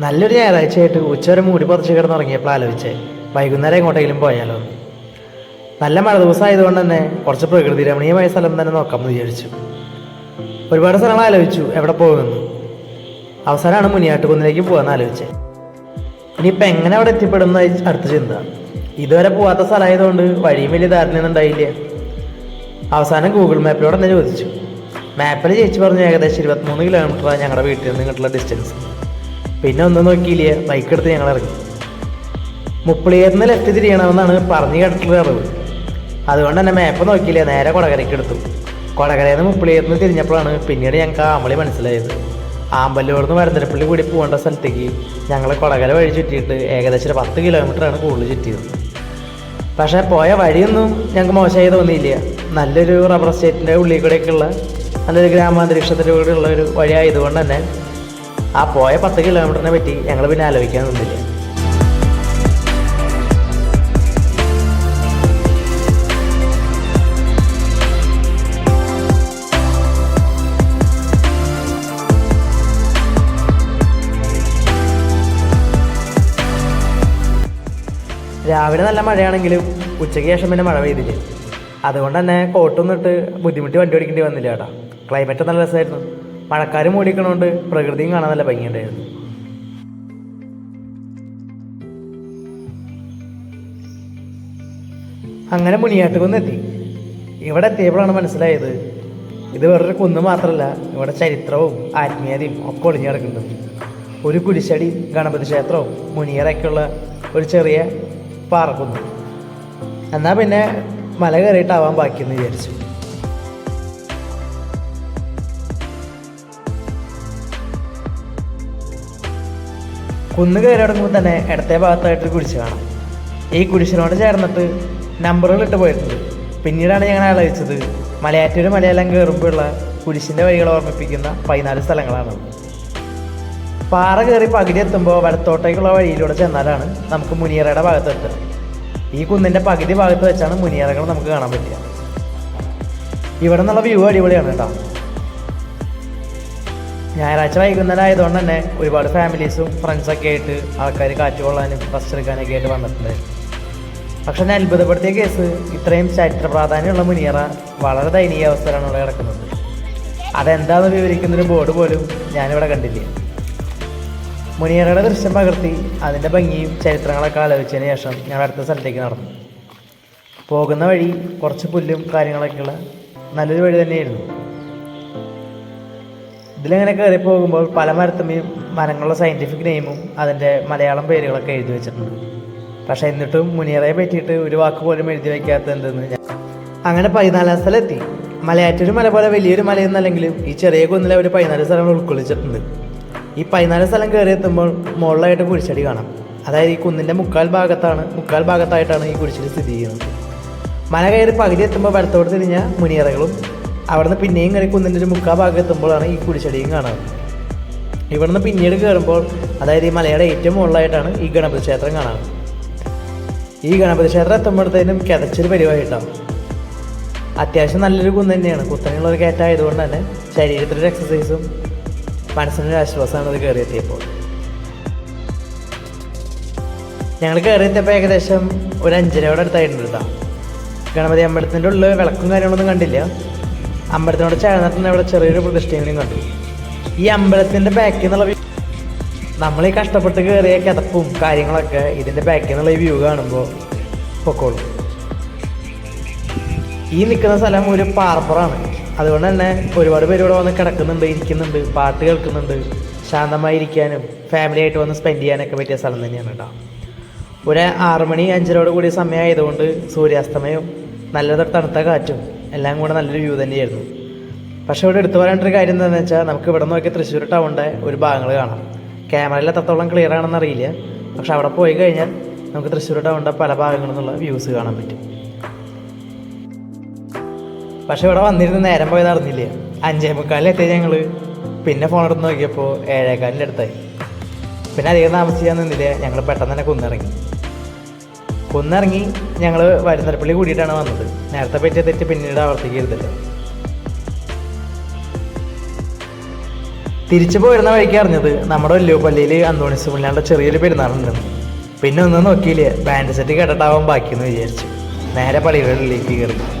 നല്ലൊരു ഞായറാഴ്ചയായിട്ട് ഉച്ചവരെ മൂടി പറിച്ച് കിടന്നുറങ്ങിയപ്പോൾ ആലോചിച്ച് വൈകുന്നേരം എങ്ങോട്ടെങ്കിലും പോയാലോ നല്ല മഴ ദിവസമായതുകൊണ്ട് തന്നെ കുറച്ച് പ്രകൃതി രമണീയമായ സ്ഥലം തന്നെ നോക്കാമെന്ന് വിചാരിച്ചു. ഒരുപാട് സ്ഥലങ്ങൾ ആലോചിച്ചു എവിടെ പോകുമെന്ന്. അവസാനമാണ് മുനിയാട്ടുകുന്നിലേക്ക് പോകാമെന്ന് ആലോചിച്ചേ. ഇനിയിപ്പോൾ എങ്ങനെ അവിടെ എത്തിപ്പെടുന്ന അടുത്ത ചിന്ത. ഇതുവരെ പോവാത്ത സ്ഥലമായതുകൊണ്ട് വഴിയും വലിയ ധാരണയൊന്നും ഉണ്ടായില്ല? അവസാനം ഗൂഗിൾ മാപ്പിലൂടെ തന്നെ ചോദിച്ചു. മാപ്പിൽ ചേച്ചി പറഞ്ഞു ഏകദേശം ഇരുപത്തിമൂന്ന് കിലോമീറ്ററാണ് ഞങ്ങളുടെ വീട്ടിൽ നിന്ന് ഇങ്ങോട്ടുള്ള ഡിസ്റ്റൻസ് പിന്നെ ഒന്നും നോക്കിയില്ല? ബൈക്ക് എടുത്ത് ഞങ്ങൾ ഇറങ്ങി. മുപ്പിളിയേന്ന് ലെഫ്റ്റ് തിരിയണമെന്നാണ് പറഞ്ഞു കേട്ടിട്ടുള്ള അറിവ്. അതുകൊണ്ട് തന്നെ മാപ്പ് നോക്കിയില്ല? നേരെ കൊടകരയ്ക്ക് എടുത്തു. കൊടകരയിൽ നിന്ന് മുപ്പിളിയേന്ന് തിരിഞ്ഞപ്പോഴാണ് പിന്നീട് ഞങ്ങൾക്ക് ആ അമളി മനസ്സിലായത്. ആമ്പല്ലൂർ നിന്ന് വരന്തരപ്പള്ളി കൂടി പോകേണ്ട സ്ഥലത്തേക്ക് ഞങ്ങൾ കൊടകര വഴി ചുറ്റിയിട്ട് ഏകദേശം ഒരു പത്ത് കിലോമീറ്ററാണ് കൂടുതൽ ചുറ്റിയത്. പക്ഷേ പോയ വഴിയൊന്നും ഞങ്ങൾക്ക് മോശമായി തോന്നിയില്ല. നല്ലൊരു റബ്ബർ സ്റ്റേറ്റിന്റെ ഉള്ളിൽ കൂടെയൊക്കെയുള്ള നല്ലൊരു ഗ്രാമാന്തരീക്ഷത്തിന്റെ കൂടെയുള്ള ഒരു വഴി ആയതുകൊണ്ട് തന്നെ ആ പോയ പത്ത് കിലോമീറ്ററിനെ പറ്റി ഞങ്ങൾ പിന്നെ ആലോചിക്കാൻ നിന്നില്ല. രാവിലെ നല്ല മഴയാണെങ്കിലും ഉച്ചയ്ക്ക് ശേഷം പിന്നെ മഴ പെയ്തില്ല? അതുകൊണ്ട് തന്നെ കോട്ടൊന്നും ഇട്ട് ബുദ്ധിമുട്ടി വണ്ടി ഓടിക്കേണ്ടി വന്നില്ല കേട്ടോ. ക്ലൈമറ്റ് നല്ല രസമായിരുന്നു. മഴക്കാർ മൂടിക്കണോണ്ട് പ്രകൃതിയും കാണാൻ നല്ല ഭംഗിയുണ്ടായിരുന്നു. അങ്ങനെ മുനിയാട്ടുകുന്ന് എത്തി. ഇവിടെ എത്തിയപ്പോഴാണ് മനസ്സിലായത് ഇത് വേറൊരു കുന്ന് മാത്രമല്ല ഇവിടെ ചരിത്രവും ആത്മീയതയും ഒക്കെ ഒളിഞ്ഞു കിടക്കുന്നുണ്ട്. ഒരു കുരിശടി ഗണപതി ക്ഷേത്രവും മുനിയറൊക്കെയുള്ള ഒരു ചെറിയ പാറക്കുന്ന്. എന്നാൽ പിന്നെ മല കയറിയിട്ടാവാൻ ബാക്കിയെന്ന് വിചാരിച്ചു. കുന്ന് കയറി തുടങ്ങുമ്പോൾ തന്നെ ഇടത്തെ ഭാഗത്തായിട്ട് ഒരു കുരിശ് കാണാം. ഈ കുരിശിനോട് ചേർന്നിട്ട് നമ്പറുകൾ ഇട്ട് പോയിട്ടുണ്ട്. പിന്നീടാണ് ഞങ്ങൾ ആലോചിച്ചത് മലയാറ്റൂർ മലയാളം കയറുമ്പോഴുള്ള കുരിശിന്റെ വഴികൾ ഓർമ്മിപ്പിക്കുന്ന പതിനാല് സ്ഥലങ്ങളാണ്. പാറ കയറി പകുതി എത്തുമ്പോൾ വലത്തോട്ടേക്കുള്ള വഴിയിലൂടെ ചെന്നാലാണ് നമുക്ക് മുനിയറയുടെ ഭാഗത്ത് എത്തുക ഈ കുന്നിന്റെ പകുതി ഭാഗത്ത് വെച്ചാണ് മുനിയറകൾ നമുക്ക് കാണാൻ പറ്റുക ഇവിടെ നിന്നുള്ള വ്യൂ അടിപൊളിയാണ് കേട്ടോ. ഞായറാഴ്ച വൈകുന്നേരം ആയതുകൊണ്ട് തന്നെ ഒരുപാട് ഫാമിലീസും ഫ്രണ്ട്സൊക്കെ ആയിട്ട് ആൾക്കാർ കാറ്റ് കൊള്ളാനും റെസ്റ്റ് എടുക്കാനൊക്കെ ആയിട്ട് വന്നിട്ടുണ്ട്. പക്ഷെ എന്നെ അത്ഭുതപ്പെടുത്തിയ കേസ് ഇത്രയും ചരിത്ര പ്രാധാന്യമുള്ള മുനിയറ വളരെ ദയനീയ അവസ്ഥയിലാണ് ഇവിടെ കിടക്കുന്നത്. അതെന്താണെന്ന് വിവരിക്കുന്നൊരു ബോർഡ് പോലും ഞാനിവിടെ കണ്ടില്ല. മുനിയറയുടെ ദൃശ്യം പകർത്തി അതിന്റെ ഭംഗിയും ചരിത്രങ്ങളൊക്കെ ആലോചിച്ചതിന് ശേഷം ഞാൻ അടുത്ത സ്ഥലത്തേക്ക് നടന്നു. പോകുന്ന വഴി കുറച്ച് പുല്ലും കാര്യങ്ങളൊക്കെയുള്ള നല്ലൊരു വഴി തന്നെയായിരുന്നു. ഇതിലങ്ങനെ കയറി പോകുമ്പോൾ പല മരത്തുമ്മയും മരങ്ങളുടെ സയന്റിഫിക് നെയിമും അതിന്റെ മലയാളം പേരുകളൊക്കെ എഴുതി വെച്ചിട്ടുണ്ട്. പക്ഷേ എന്നിട്ടും മുനിയറയെ പറ്റിയിട്ട് ഒരു വാക്ക് പോലും എഴുതി വയ്ക്കാത്ത എന്തെന്ന് ഞാൻ അങ്ങനെ പതിനാലാം സ്ഥലം മലയാറ്റൊരു മല പോലെ വലിയൊരു മലയെന്നല്ലെങ്കിലും ഈ ചെറിയ കുന്നിലെ ഒരു പതിനാല് സ്ഥലങ്ങൾ ഉൾക്കൊള്ളിച്ചിട്ടുണ്ട്. ഈ പതിനാല് സ്ഥലം കയറി എത്തുമ്പോൾ മുകളിലായിട്ട് കുരിശടി കാണാം. അതായത് ഈ കുന്നിന്റെ മുക്കാൽ ഭാഗത്താണ് മുക്കാൽ ഭാഗത്തായിട്ടാണ് ഈ കുരിശടി സ്ഥിതി ചെയ്യുന്നത്. മല കയറി പകുതി എത്തുമ്പോൾ വലത്തോട്ട് തിരിഞ്ഞ മുനിയറകളും അവിടുന്ന് പിന്നെയും കയറി കുന്നിന്റെ ഒരു മുക്കാൽ ഭാഗം എത്തുമ്പോഴാണ് ഈ കുരിശടിയും കാണുന്നത് ഇവിടുന്ന് പിന്നീട് കയറുമ്പോൾ അതായത് ഈ മലയുടെ ഏറ്റവും മുകളിലായിട്ടാണ് ഈ ഗണപതി ക്ഷേത്രം കാണുന്നത് ഈ ഗണപതി ക്ഷേത്രം എത്തുമ്പോഴത്തേനും കിതച്ചൊരു പരിപാടിയിട്ടാവും അത്യാവശ്യം നല്ലൊരു കുന്ന് തന്നെയാണ്. കുത്തനെയുള്ള ഒരു കയറ്റമായതുകൊണ്ട് തന്നെ ശരീരത്തിലൊരു എക്സസൈസും മനസ്സിനൊരു ആശ്വാസമാണ് അത് കയറി എത്തിയപ്പോൾ. ഞങ്ങൾ കയറി എത്തിയപ്പോൾ ഏകദേശം ഒരു അഞ്ചരയോടെ അടുത്തായിട്ടുണ്ട് കേട്ടോ. ഗണപതി അമ്പലത്തിന്റെ ഉള്ളിൽ വിളക്കും കാര്യങ്ങളൊന്നും കണ്ടില്ല. അമ്പലത്തിനോട് ചേർന്നിട്ട് അവിടെ ചെറിയൊരു പ്രതിഷ്ഠയും കണ്ടു. ഈ അമ്പലത്തിന്റെ ബാക്കിൽ നിന്നുള്ള നമ്മൾ ഈ കഷ്ടപ്പെട്ട് കയറിയ കിതപ്പും കാര്യങ്ങളൊക്കെ ഇതിന്റെ ബാക്കിൽ നിന്നുള്ള ഈ വ്യൂ കാണുമ്പോൾ പൊക്കോളും. ഈ നിൽക്കുന്ന സ്ഥലം ഒരു പാറപ്പുറമാണ്. അതുകൊണ്ട് തന്നെ ഒരുപാട് പേര് ഇവിടെ വന്ന് കിടക്കുന്നുണ്ട് ഇരിക്കുന്നുണ്ട് പാട്ട് കേൾക്കുന്നുണ്ട് ശാന്തമായി ഇരിക്കാനും ഫാമിലി ആയിട്ട് വന്ന് സ്പെൻഡ് ചെയ്യാനൊക്കെ പറ്റിയ സ്ഥലം തന്നെയാണ് കേട്ടോ ഒരു ആറ് മണി അഞ്ചരോട് കൂടിയ സമയമായതുകൊണ്ട് സൂര്യാസ്തമയവും നല്ല തണുത്ത കാറ്റും എല്ലാം കൂടെ നല്ലൊരു വ്യൂ തന്നെയായിരുന്നു. പക്ഷേ ഇവിടെ എടുത്തു പറയേണ്ട കാര്യം എന്താണെന്ന് വെച്ചാൽ നമുക്ക് ഇവിടെ നോക്കിയ തൃശ്ശൂർ ടൗണിന്റെ ഒരു ഭാഗങ്ങൾ കാണാം. ക്യാമറയിൽ എത്രത്തോളം ക്ലിയർ ആണെന്നറിയില്ല പക്ഷെ അവിടെ പോയി കഴിഞ്ഞാൽ നമുക്ക് തൃശ്ശൂർ ടൗണിന്റെ പല ഭാഗങ്ങളിൽ നിന്നുള്ള വ്യൂസ് കാണാൻ പറ്റും. പക്ഷെ ഇവിടെ വന്നിരുന്ന് നേരം പോയത് നടന്നില്ലേ? അഞ്ചേ മുക്കാലിലെത്തിയ ഞങ്ങൾ പിന്നെ ഫോൺ എടുത്ത് നോക്കിയപ്പോൾ ഏഴേക്കാലിന്റെ അടുത്തായി. പിന്നെ അധികം താമസിക്കാൻ നിന്നില്ല? ഞങ്ങൾ പെട്ടെന്ന് തന്നെ കുന്നിറങ്ങി. കുന്നിറങ്ങി ഞങ്ങൾ വരുന്നരപ്പള്ളി കൂടിയിട്ടാണ് വന്നത്. നേരത്തെ പറ്റിയ തെറ്റ് പിന്നീട് ആവർത്തിക്കരുതല്ലോ. തിരിച്ചു പോയിരുന്ന വഴിക്ക് അറിഞ്ഞത് നമ്മുടെ ഒല്ലുപള്ളിയിൽ അന്തോണിസ് പുള്ളിയാണ്ട ചെറിയൊരു പെരുന്നാളുണ്ടെന്ന് പിന്നെ ഒന്നും നോക്കിയില്ല? ബാൻഡ് സെറ്റ് കേട്ടിട്ടാവാൻ ബാക്കിയെന്ന് വിചാരിച്ചു. നേരെ പള്ളികളിലേക്ക് കയറി.